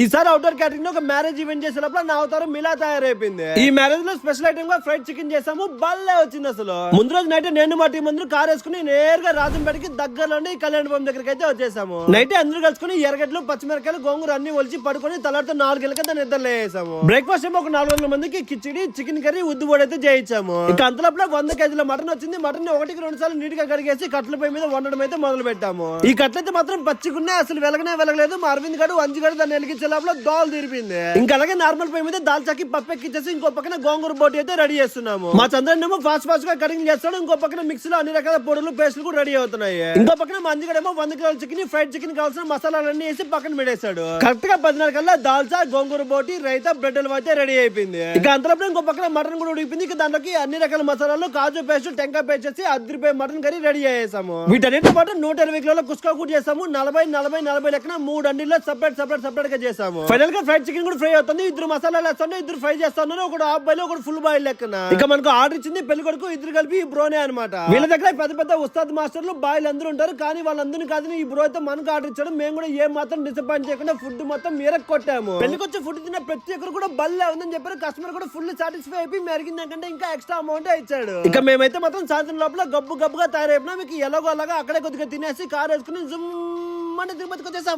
ఈసారి outdoor catering ఒక marriage event చేసేటప్పుడు నా అవతారం మిలా తయారైపోయింది. ఈ మ్యారేజ్లో స్పెషల్ ఐటమ్గా ఫ్రైడ్ చికెన్ చేసాము బల్లే వచ్చింది అసలు. ముందు రోజు నైట్ నేను మా టీం అందరూ కార్ వేసుకుని నేరుగా రాజంపేటకి దగ్గరలోనే ఈ కళ్యాణ భవన్ దగ్గరికి అయితే వచ్చేసాము. నైట్ అందరూ కలుసుకుని ఎర్రగడ్డలు పచ్చిమిరకాయలు గోంగూర అన్ని ఒలిచి పడుకొని తలాడితో నాలుగు దాన్ని నిద్ర లేసాము బ్రేక్ఫాస్ట్ ఏమో ఒక నాలుగు వందల మందికి కిచిడి చికెన్ కర్రీ ఉద్దు బోర్డు అయితే చేయించాము. ఇక అంతలోపల వంద కేజీల మటన్ వచ్చింది. మటన్ ఒకటికి రెండు సార్లు నీట్గా కడిగేసి కట్ల పై మీద వండడం అయితే మొదలు పెట్టాము ఈ కట్లయితే మాత్రం పచ్చిగున్నాయి అసలు వెలగనే వెలగలేదు. మా అరవింద్ గడు వంజి గడు దాన్ని వెలిగించే లోపల దోలు తిరిపింది ఇంకా అలాగే నార్మల్ పై మీద దాల్చాకి పప్పెక్కిచ్చేసి ఇంకో పక్కన గోంగూర బోటి అయితే రెడీ చేస్తున్నాము. మా చంద్రన్ ఏమో ఫాస్ట్ ఫాస్ట్గా కటింగ్ చేస్తాడు ఇంకో పక్కన మిక్స్లో అన్ని రకాల పొడులు పేస్టులు కూడా రెడీ అవుతున్నాయి. ఇంకో పక్కన మంజిగడేమో వంద కిలోల చికెన్ ఫ్రైడ్ చికెన్ కావాల్సిన మసాలాలన్నీ వేసి పక్కన పెట్టేశాడు. కరెక్ట్గా పదిన్నర కల్లా దాల్చా గోంగూర బోటి రైతా బ్రెడ్ హల్వా అయితే రెడీ అయిపోయింది. ఇక అంతలోపు ఇంకో పక్కన మటన్ కూడా ఉడికింది ఇక దాంట్లోకి అన్ని రకాల మసాలాలు కాజు పేస్ట్ టెంకాయ పేస్ట్ చేసి అద్దరిపోయి మటన్ కర్రీ రెడీ చేసాము వీటన్నిటితో పాటు నూట ఇరవై కిలోల కుస్కా కూడా చేసాము. నలభై నలభై నలభై లెక్కన మూడు అండిలో సపరేట్ సపరేట్ సపరేట్గా చేసాము. ఫైనల్గా ఫ్రైడ్ చికెన్ కూడా ఫ్రై అవుతుంది ఇద్దరు మసాలాలు వేస్తాను ఇద్దరు ఫ్రై చేస్తాను ఒకడు హాఫ్ బాయిల్ ఫుల్ బాయిల్ లెక్కన. ఇక మనకు ఆర్డర్ ఇచ్చింది పెళ్ళి కొడుకు ఇద్దరు కలిపి ఈ బ్రోనే అనమాట వీళ్ళ దగ్గర పెద్ద పెద్ద ఉస్తాద్ మాస్టర్లు బాయిల్ అందరూ ఉంటారు కానీ వాళ్ళందరినీ కాదు ఈ బ్రో అయితే మనకు ఆర్డర్ ఇచ్చాడు. మేము కూడా ఏ మాత్రం డిసప్పాయింట్ చేయకుండా ఫుడ్ మొత్తం మీర కొట్టాము. పెళ్ళికి వచ్చే ఫుడ్ తిన్న ప్రతి ఒక్కరు కూడా బల్లే ఉందని చెప్పారు. కస్టమర్ కూడా ఫుల్ సాటిస్ఫై అయిపోయి మెరిగిన దానికంటే ఇంకా ఎక్స్ట్రా అమౌంట్ ఇచ్చాడు. ఇక మేమైతే మాత్రం సాయంత్రం లోపల గబ్బు గబ్బుగా తయారైపోయినా. మీకు ఎలాగో అలాగా అక్కడే కొద్దిగా తినేసి కార్ వేసుకుని జుమ్ అంటే తిరుపతికి వచ్చేసాం.